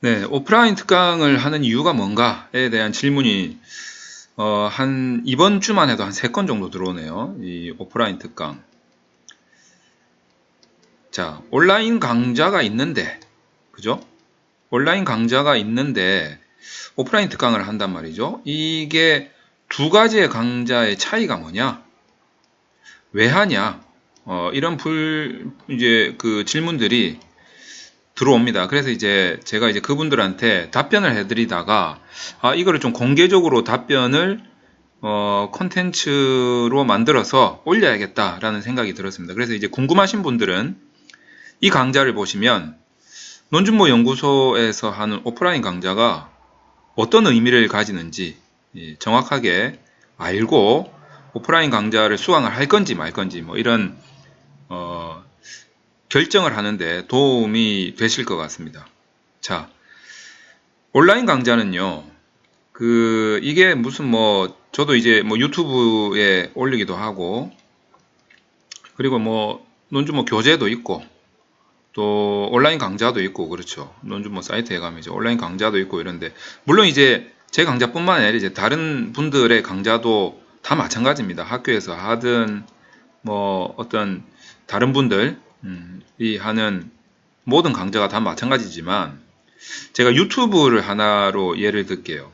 네, 오프라인 특강을 하는 이유가 뭔가에 대한 질문이 어, 한 이번 주만 해도 한 세 건 정도 들어오네요. 이 오프라인 특강. 자, 온라인 강좌가 있는데, 그죠? 온라인 강좌가 있는데 오프라인 특강을 한단 말이죠. 이게 두 가지의 강좌의 차이가 뭐냐? 왜 하냐? 어, 이런 불 이제 그 질문들이 들어옵니다. 그래서 이제 제가 이제 그분들한테 답변을 해드리다가 아 이거를 좀 공개적으로 답변을 어 컨텐츠로 만들어서 올려야겠다라는 생각이 들었습니다. 그래서 이제 궁금하신 분들은 이 강좌를 보시면 논준모 연구소에서 하는 오프라인 강좌가 어떤 의미를 가지는지 예, 정확하게 알고 오프라인 강좌를 수강을 할 건지 말 건지 뭐 이런 어 결정을 하는데 도움이 되실 것 같습니다. 자, 온라인 강좌는요, 그, 이게 무슨 뭐, 저도 이제 뭐 유튜브에 올리기도 하고, 그리고 뭐, 논주뭐 교재도 있고, 또 온라인 강좌도 있고, 그렇죠. 논주뭐 사이트에 가면 이제 온라인 강좌도 있고 이런데, 물론 이제 제 강좌뿐만 아니라 이제 다른 분들의 강좌도 다 마찬가지입니다. 학교에서 하든, 뭐, 어떤 다른 분들, 음, 이 하는 모든 강좌가 다 마찬가지지만 제가 유튜브를 하나로 예를 들게요.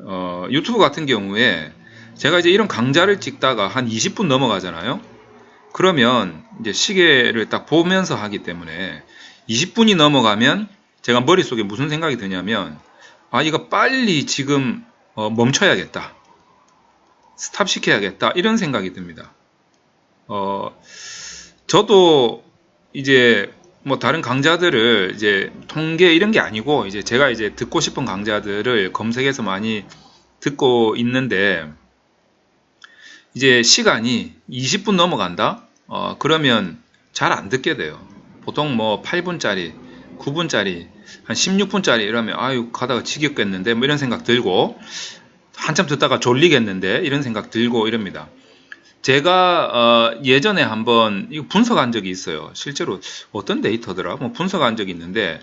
어, 유튜브 같은 경우에 제가 이제 이런 강좌를 찍다가 한 20분 넘어가잖아요. 그러면 이제 시계를 딱 보면서 하기 때문에 20분이 넘어가면 제가 머릿속에 무슨 생각이 드냐면 아 이거 빨리 지금 어, 멈춰야겠다. 스탑 시켜야겠다. 이런 생각이 듭니다. 어, 저도 이제 뭐 다른 강좌들을 이제 통계 이런 게 아니고 이제 제가 이제 듣고 싶은 강좌들을 검색해서 많이 듣고 있는데 이제 시간이 20분 넘어간다? 어, 그러면 잘 안 듣게 돼요. 보통 뭐 8분짜리, 9분짜리, 한 16분짜리 이러면 아유 가다가 지겹겠는데 뭐 이런 생각 들고 한참 듣다가 졸리겠는데 이런 생각 들고 이럽니다. 제가 어, 예전에 한번 이거 분석한 적이 있어요. 실제로 어떤 데이터더라? 뭐 분석한 적이 있는데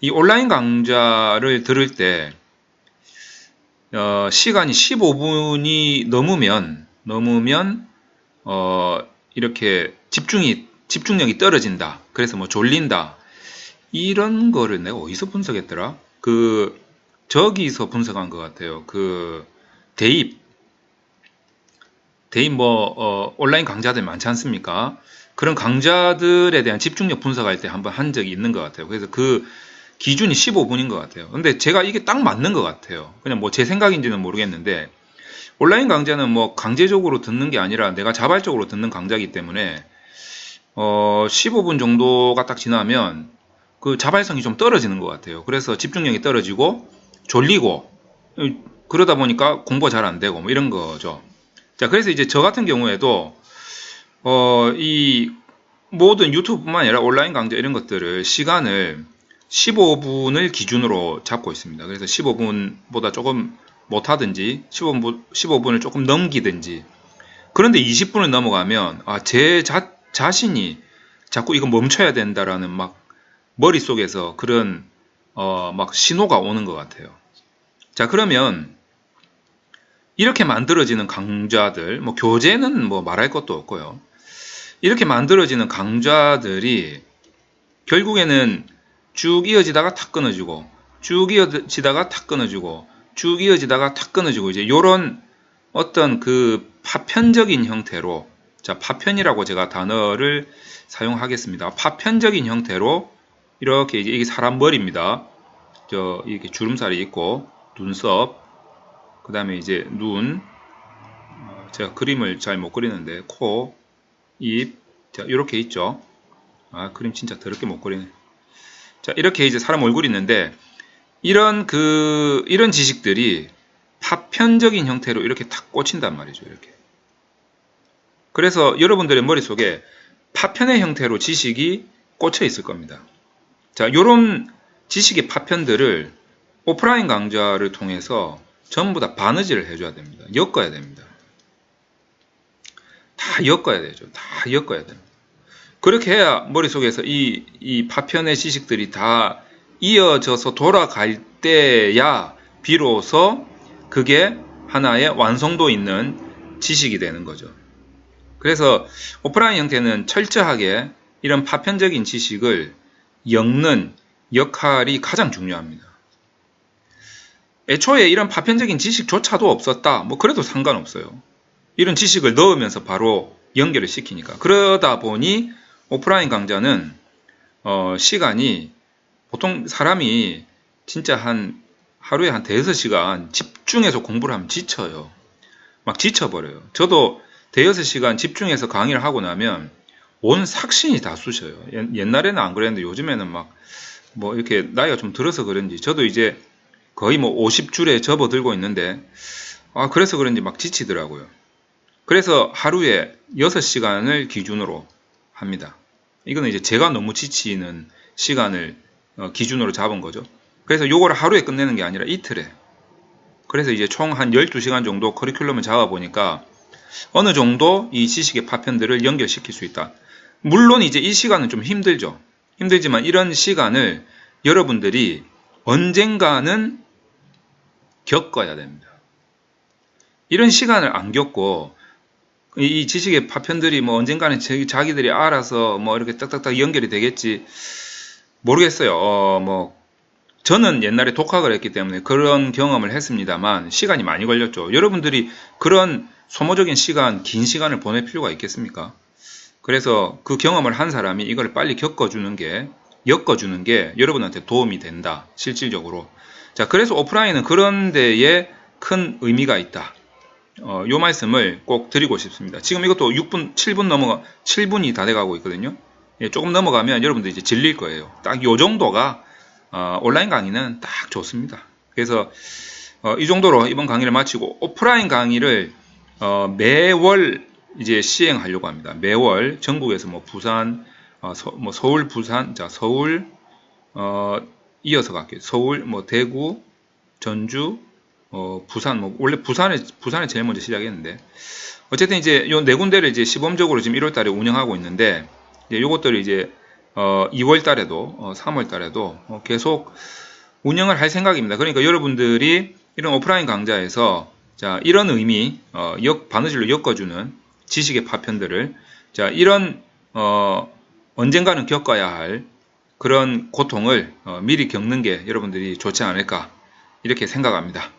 이 온라인 강좌를 들을 때 어, 시간이 15분이 넘으면 넘으면 어, 이렇게 집중이 집중력이 떨어진다. 그래서 뭐 졸린다. 이런 거를 내가 어디서 분석했더라? 그 저기서 분석한 것 같아요. 그 대입 대인 뭐 어, 온라인 강좌들 많지 않습니까? 그런 강좌들에 대한 집중력 분석할 때 한번 한 적이 있는 것 같아요. 그래서 그 기준이 15분인 것 같아요. 근데 제가 이게 딱 맞는 것 같아요. 그냥 뭐 제 생각인지는 모르겠는데 온라인 강좌는 뭐 강제적으로 듣는 게 아니라 내가 자발적으로 듣는 강좌이기 때문에 어 15분 정도가 딱 지나면 그 자발성이 좀 떨어지는 것 같아요. 그래서 집중력이 떨어지고 졸리고 그러다 보니까 공부가 잘 안 되고 뭐 이런 거죠. 자, 그래서 이제 저 같은 경우에도 어, 이 모든 유튜브뿐만 아니라 온라인 강좌 이런 것들을 시간을 15분을 기준으로 잡고 있습니다. 그래서 15분보다 조금 못하든지 15분, 15분을 조금 넘기든지 그런데 20분을 넘어가면 아, 제 자, 자신이 자꾸 이거 멈춰야 된다라는 막 머릿속에서 그런 어, 막 신호가 오는 것 같아요. 자, 그러면 이렇게 만들어지는 강좌들, 뭐 교재는 뭐 말할 것도 없고요. 이렇게 만들어지는 강좌들이 결국에는 쭉 이어지다가 탁 끊어지고, 쭉 이어지다가 탁 끊어지고, 쭉 이어지다가 탁 끊어지고, 이제 요런 어떤 그 파편적인 형태로, 자, 파편이라고 제가 단어를 사용하겠습니다. 파편적인 형태로 이렇게 이제 이게 사람 머리입니다. 저, 이렇게 주름살이 있고, 눈썹, 그 다음에 이제 눈, 어, 제가 그림을 잘 못 그리는데 코, 입, 자 이렇게 있죠. 아 그림 진짜 더럽게 못 그리네. 자 이렇게 이제 사람 얼굴이 있는데 이런 그 이런 지식들이 파편적인 형태로 이렇게 탁 꽂힌단 말이죠. 이렇게. 그래서 여러분들의 머릿속에 파편의 형태로 지식이 꽂혀 있을 겁니다. 자, 요런 지식의 파편들을 오프라인 강좌를 통해서 전부 다 바느질을 해줘야 됩니다. 엮어야 됩니다. 다 엮어야 되죠. 다 엮어야 됩니다. 그렇게 해야 머릿속에서 이, 이 파편의 지식들이 다 이어져서 돌아갈 때야 비로소 그게 하나의 완성도 있는 지식이 되는 거죠. 그래서 오프라인 형태는 철저하게 이런 파편적인 지식을 엮는 역할이 가장 중요합니다. 애초에 이런 파편적인 지식조차도 없었다. 뭐 그래도 상관없어요. 이런 지식을 넣으면서 바로 연결을 시키니까. 그러다 보니 오프라인 강좌는 어, 시간이 보통 사람이 진짜 한 하루에 한 대여섯 시간 집중해서 공부를 하면 지쳐요. 막 지쳐버려요. 저도 대여섯 시간 집중해서 강의를 하고 나면 온 삭신이 다 쑤셔요. 옛- 옛날에는 안 그랬는데 요즘에는 막 뭐 이렇게 나이가 좀 들어서 그런지 저도 이제 거의 뭐 50줄에 접어들고 있는데 아 그래서 그런지 막 지치더라고요. 그래서 하루에 6시간을 기준으로 합니다. 이거는 이제 제가 너무 지치는 시간을 어, 기준으로 잡은 거죠. 그래서 요거를 하루에 끝내는 게 아니라 이틀에. 그래서 이제 총 한 12시간 정도 커리큘럼을 잡아 보니까 어느 정도 이 지식의 파편들을 연결시킬 수 있다. 물론 이제 이 시간은 좀 힘들죠. 힘들지만 이런 시간을 여러분들이 언젠가는 겪어야 됩니다. 이런 시간을 안 겪고 이 지식의 파편들이 뭐 언젠가는 자기- 자기들이 알아서 뭐 이렇게 딱딱딱 연결이 되겠지 모르겠어요. 어, 뭐 저는 옛날에 독학을 했기 때문에 그런 경험을 했습니다만 시간이 많이 걸렸죠. 여러분들이 그런 소모적인 시간, 긴 시간을 보낼 필요가 있겠습니까? 그래서 그 경험을 한 사람이 이걸 빨리 겪어주는 게, 엮어주는 게 여러분한테 도움이 된다. 실질적으로. 자, 그래서 오프라인은 그런 데에 큰 의미가 있다. 어, 요 말씀을 꼭 드리고 싶습니다. 지금 이것도 6분, 7분 넘어가, 7분이 다 돼가고 있거든요. 예, 조금 넘어가면 여러분들 이제 질릴 거예요. 딱 요 정도가 어, 온라인 강의는 딱 좋습니다. 그래서 어, 이 정도로 이번 강의를 마치고 오프라인 강의를 어, 매월 이제 시행하려고 합니다. 매월 전국에서 뭐 부산, 어, 서, 뭐 서울, 부산, 자 서울 어, 이어서 갈게요. 서울, 뭐 대구, 전주, 어, 부산, 뭐 원래 부산에 부산에 제일 먼저 시작했는데 어쨌든 이제 요 네 군데를 이제 시범적으로 지금 1월달에 운영하고 있는데 이제 요것들을 이제 어, 2월 달에도, 어, 3월 달에도 어, 계속 운영을 할 생각입니다. 그러니까 여러분들이 이런 오프라인 강좌에서 자, 이런 의미, 어, 역, 바느질로 엮어주는 지식의 파편들을 자, 이런, 어, 언젠가는 겪어야 할 그런 고통을 어, 미리 겪는 게 여러분들이 좋지 않을까 이렇게 생각합니다.